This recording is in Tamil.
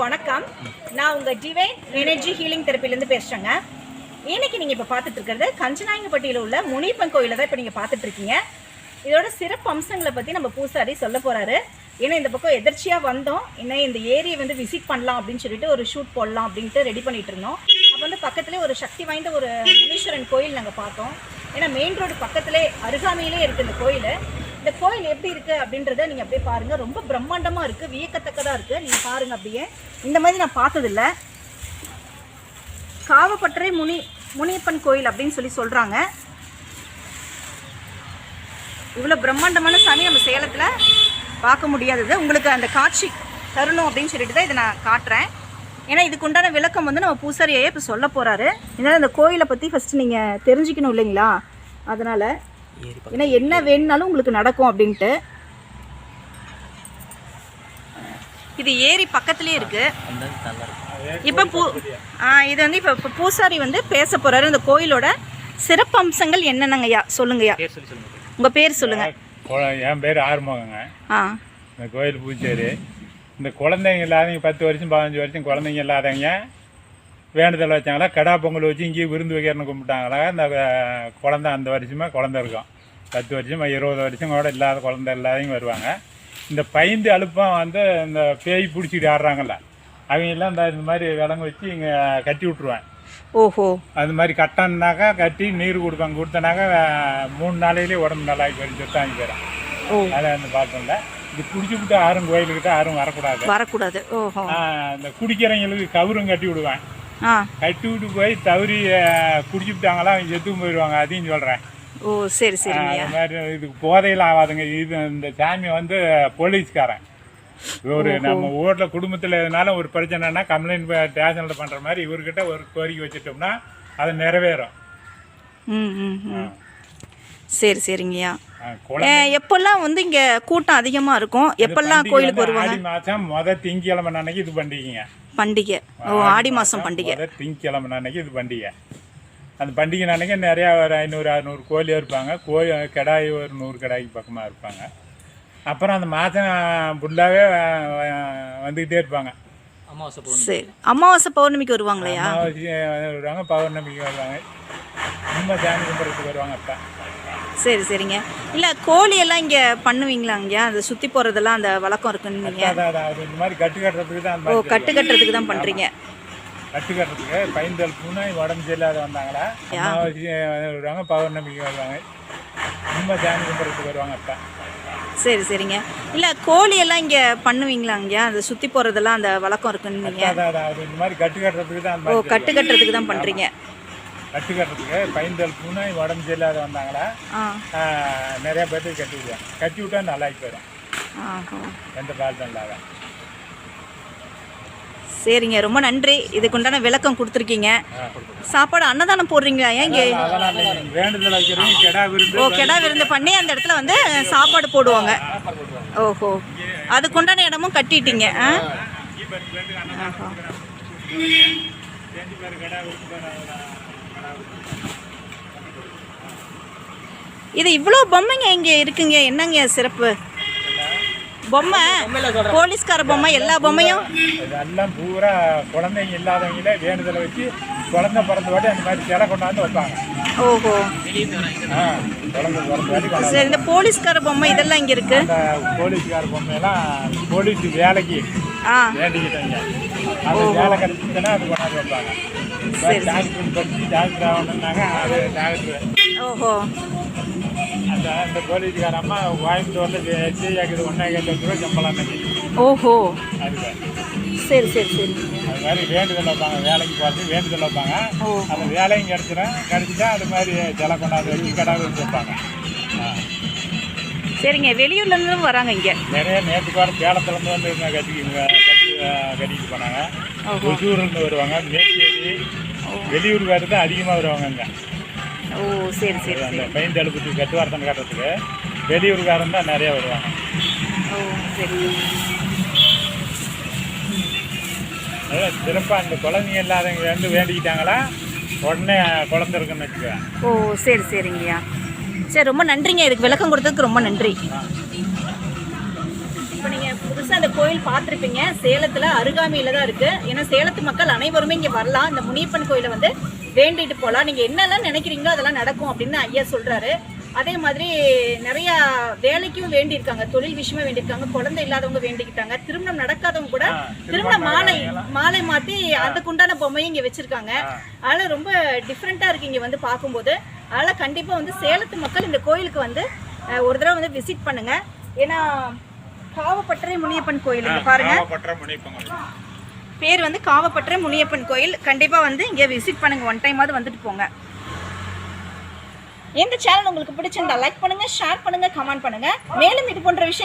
வணக்கம். நான் உங்கள் டிவைன் எனர்ஜி ஹீலிங் தெரப்பிலேருந்து பேசுகிறேங்க இன்னைக்கு நீங்கள் இப்போ பார்த்துட்டு இருக்கிறது கஞ்சநாயங்கப்பட்டியில் உள்ள முனிப்பன் கோயிலில் தான் இப்போ நீங்கள் பார்த்துட்டு இருக்கீங்க. இதோட சிறப்பு அம்சங்களை பற்றி நம்ம பூசாரி சொல்ல போகிறாரு ஏன்னா இந்த பக்கம் எதிர்ச்சியாக வந்தோம். இன்னும் இந்த ஏரியை வந்து விசிட் பண்ணலாம் அப்படின்னு சொல்லிட்டு ஒரு ஷூட் போடலாம் அப்படின்ட்டு ரெடி பண்ணிட்டு இருந்தோம். அப்போ வந்து பக்கத்துலேயே ஒரு சக்தி வாய்ந்த ஒரு முனீஸ்வரன் கோயில் நாங்கள் பார்த்தோம். ஏன்னா மெயின் ரோடு பக்கத்துலேயே அருகாமையிலே இருக்குது இந்த கோயில். இந்த கோயில் எப்படி இருக்கு அப்படின்றத நீங்க அப்படியே பாருங்க. ரொம்ப பிரம்மாண்டமா இருக்கு. வியக்கத்தக்கதா இருக்கு. நீங்க பாருங்க அப்படியே. இந்த மாதிரி நான் பார்த்ததில்ல. காவப்பட்டறை முனி முனியப்பன் கோயில் அப்படின்னு சொல்லி சொல்றாங்க. இவ்வளோ பிரம்மாண்டமான சாமி நம்ம சேலத்தில் பார்க்க முடியாதது. உங்களுக்கு அந்த காட்சி தரணும் அப்படின்னு சொல்லிட்டு தான் இதை நான் காட்டுறேன். ஏன்னா இதுக்கு உண்டான விளக்கம் வந்து நம்ம பூசாரியே இப்போ சொல்ல போகிறாரு இதனால் இந்த கோயிலை பற்றி ஃபஸ்ட்டு நீங்கள் தெரிஞ்சுக்கணும் இல்லைங்களா? அதனால் ஏன்னா என்ன வேணும்னாலும் உங்களுக்கு நடக்கும் அப்படின்ட்டு. இது ஏரி பக்கத்துலேயே இருக்குது இப்போ பூ இது வந்து இப்போ பூசாரி வந்து பேச போகிறாரு இந்த கோயிலோட சிறப்பு அம்சங்கள் என்னென்னங்கய்யா சொல்லுங்கய்யா. பேர் சொல்லி சொல்லுங்க. உங்கள் பேர் சொல்லுங்கள் கொ- என் பேர் ஆறுமுகங்க. ஆ. இந்த கோயில் பூச்சேரி. இந்த குழந்தைங்க இல்லாதவங்க பத்து வருஷம் பதினஞ்சு வருஷம் குழந்தைங்க இல்லாதவங்க வேண்டுதல் வச்சாங்களா? கடா பொங்கல் வச்சு இங்கேயே விருந்து வைக்கிறன்னு கும்பிட்டாங்களா? இந்த குழந்தை அந்த வருஷமாக குழந்தை இருக்கும். பத்து வருஷம் இருபது வருஷம் கூட இல்லாத குழந்தை இல்லாதவங்க வருவாங்க. இந்த பைந்து அழுப்பம் வந்து இந்த பேய் பிடிச்சிட்டு ஆடுறாங்கல்ல அவங்க எல்லாம் இந்த இந்த மாதிரி விலங்கு வச்சு இங்கே கட்டி விட்ருவேன் ஓஹோ. அது மாதிரி கட்டணுனாக்கா கட்டி நீர் கொடுப்பாங்க கொடுத்தனாக்கா மூணு நாளையிலே உடம்பு நல்லா போயிடும் சொத்தாங்க போயிடும். அதை வந்து பார்த்தோம்ல. இது குடிச்சுவிட்டு யாரும் கோயிலுக்கிட்ட யாரும் வரக்கூடாது. வரக்கூடாது. இந்த குடிக்கிறவங்களுக்கு கவுரும் கட்டி விடுவேன். கட்டி விட்டு போய் தவறி ஆஹ் குடிச்சுவிட்டாங்களா அவங்க செத்து போயிடுவாங்க அதையும் சொல்கிறேன் ஓ சரி சரிங்கய்யா. அந்த மாதிரி இதுக்கு போதையில் ஆகாதுங்க. இது இந்த சாமி வந்து போலீஸ்காரன். ஒரு நம்ம ஊரில் குடும்பத்தில் எதுனாலும் ஒரு பிரச்சனைனா கம்ப்ளைண்ட் ஸ்டேஷனில் பண்ணுற மாதிரி இவர்கிட்ட ஒரு கோரிக்கை வச்சுட்டோம்னா அது நிறைவேறும். ம் ம் ம். சரி சரிங்கய்யா. எப்பெல்லாம் வந்து இங்கே கூட்டம் அதிகமாக இருக்கும்? எப்பெல்லாம் கோயிலுக்கு வருவாங்க? மாதம் மொதல் திங்கிழமை அன்னைக்கு இது பண்டிகைங்க. பண்டிகை. ஓ ஆடி மாதம் பண்டிகை. திங்கக்கிழமை அன்னைக்கு இது பண்டிகை. அந்த பண்டிகை அன்னைக்கு நிறையா ஒரு ஐநூறு அறுநூறு கோழி இருப்பாங்க. கோழி கிடாய் ஒரு நூறு கிடாய்க்கு பக்கமாக இருப்பாங்க. அப்புறம் அந்த மாதம் ஃபுல்லாகவே வந்துக்கிட்டே இருப்பாங்க. அமாவாசை பௌர்ணமி. சரி. அமாவாசை பௌர்ணமிக்கு வருவாங்களையா அமாவாசை வருவாங்க பௌர்ணமிக்கு வருவாங்க. இன்னும் சாமி கும்பிட்றதுக்கு வருவாங்க அப்போ. சரி சரிங்க. இல்லை கோழி எல்லாம் இங்கே பண்ணுவீங்களாங்கய்யா அதை சுற்றி போகிறதெல்லாம் அந்த வழக்கம் இருக்குன்னு இந்த மாதிரி கட்டு கட்டுறதுக்கு தான் அந்த ஓ கட்டு கட்டுறதுக்கு தான் பண்ணுறீங்க கட்டு கட்டுறதுக்கு பைந்தல் பூனை உடம்பு சரியில்லாத வந்தாங்களா? வருவாங்க பௌர்ணமிக்கு வருவாங்க. இன்னும் சாமி கும்பிட்றதுக்கு வருவாங்க அப்போ. சரி சரிங்க. இல்லை கோழி எல்லாம் இங்கே பண்ணுவீங்களாங்கய்யா அதை சுற்றி போகிறதெல்லாம் அந்த வழக்கம் இருக்குன்னு இந்த மாதிரி கட்டு கட்டுறதுக்கு தான் அந்த ஓ கட்டு கட்டுறதுக்கு தான் பண்ணுறீங்க கட்டு கட்டுறதுக்கு பைந்தல் பூனை உடம்பு சரியில்லாத வந்தாங்களா? நிறைய பேர்த்துக்கு கட்டி விடுவாங்க. கட்டி விட்டா நல்லா போயிடும். எந்த பால்ட்டும் இல்லாத. சரிங்க ரொம்ப நன்றி. இதுக்கு உண்டான விளக்கம் கொடுத்துருக்கீங்க. சாப்பாடு அன்னதானம் போடுறீங்களா? விருந்து ஓ கெடா விருந்து பண்ணி அந்த இடத்துல வந்து சாப்பாடு போடுவாங்க. ஓஹோ. அதுக்கு உண்டான இடமும் கட்டிட்டீங்க ஆ? ஆஹா. இது இவ்வளோ பொம்மைங்க இங்கே இருக்குங்க. என்னங்க சிறப்பு? பொம்மை போலீஸ்கார பொம்மை எல்லா பொம்மையும்? இதெல்லாம் பூரா குழந்தைங்க இல்லாதவங்களே வேண்டுதலை வச்சு குழந்தை பிறந்த வாட்டி அந்த மாதிரி சிலை கொண்டாந்து வைப்பாங்க. ஓஹோ. சரி இந்த போலீஸ்கார பொம்மை இதெல்லாம் இங்கே இருக்கு? போலீஸ்கார பொம்மையெல்லாம் போலீஸ் வேலைக்கு வேண்டிக்கிட்டாங்க அது வேலை கிடைச்சிச்சுன்னா அது கொண்டாந்து வைப்பாங்க. டாக்டர் படிச்சு டாக்டர் ஆகணுன்னாங்க அது டாக்டர். ஓஹோ. அந்த அந்த போலீஸ்கார அம்மா கோயம்புத்தூரில் எஸ்ஐயாக்குது ஒன்றே லட்ச ரூபா சம்பளம் அன்னைக்கு. ஓஹோ. அதுக்கு சரி சரி சரி. அது மாதிரி வேண்டுதல் வைப்பாங்க வேலைக்கு பார்த்து வேண்டுதல் வைப்பாங்க. அந்த வேலையும் கிடச்சிடும் கிடச்சிட்டா அது மாதிரி ஜலம் கொண்டாந்து வச்சு கடை வச்சு வைப்பாங்க. சரிங்க வெளியூர்லேருந்தும் வராங்க இங்கே. நிறைய நேற்றுக்கு வர சேலத்துலேருந்து வந்து இவங்க கட்டி இவங்க கட்டி ஆ, கட்டிட்டு போனாங்க. ஒசூர்லேருந்து வருவாங்க. மேச்சேரி வெளியூர்காரர் தான் அதிகமாக வருவாங்க இங்கே ஓ சரி சரி அந்த சரி. பெயிண்ட் அழுப்புக்கு கட்டுவாரத்தன் கட்டுறதுக்கு வெளியூர்காரன் தான் நிறைய வருவாங்க. ஓ சரி. அதான் சிறப்பாக அந்த குழந்தைங்க இல்லாதவங்க வந்து வேண்டிக்கிட்டாங்களா? உடனே குழந்தை இருக்குன்னு வச்சுக்கோங்க ஓ சரி சரிங்கய்யா. சரி ரொம்ப நன்றிங்க. இதுக்கு விளக்கம் கொடுத்ததுக்கு ரொம்ப நன்றி. கோயில் பார்த்துருப்பீங்க. சேலத்துல அருகாமையில தான் இருக்கு. ஏன்னா சேலத்து மக்கள் அனைவருமே இங்க வரலாம். இந்த முனியப்பன் கோயிலை வந்து வேண்டிட்டு போகலாம் நீங்க என்னெல்லாம் நினைக்கிறீங்களோ அதெல்லாம் நடக்கும் அப்படின்னு ஐயா சொல்றாரு. அதே மாதிரி நிறைய வேலைக்கும் வேண்டியிருக்காங்க. தொழில் விஷயமா வேண்டியிருக்காங்க. குழந்தை இல்லாதவங்க வேண்டிக்கிட்டாங்க. திருமணம் நடக்காதவங்க கூட ஆ, திருமண மாலை மாலை மாத்தி அதுக்குண்டான பொம்மையும் இங்க வச்சிருக்காங்க. அதனால ரொம்ப டிஃப்ரெண்டா இருக்கு இங்க வந்து பார்க்கும்போது. அதனால கண்டிப்பா வந்து சேலத்து மக்கள் இந்த கோயிலுக்கு வந்து ஒரு தடவை வந்து விசிட் பண்ணுங்க. ஏன்னா காவப்பட்டறை முனியப்பன் கோயில் இங்க பாருங்க. பேர் வந்து காவப்பட்டறை முனியப்பன் கோயில். கண்டிப்பா வந்து இங்க விசிட் பண்ணுங்க. ஒன் டைமாவது வந்துட்டு போங்க. இந்த சேனல் உங்களுக்கு பிடிச்சிருந்தா லைக் பண்ணுங்க ஷேர் பண்ணுங்க கமெண்ட் பண்ணுங்க. மேலும் இது போன்ற விஷயம்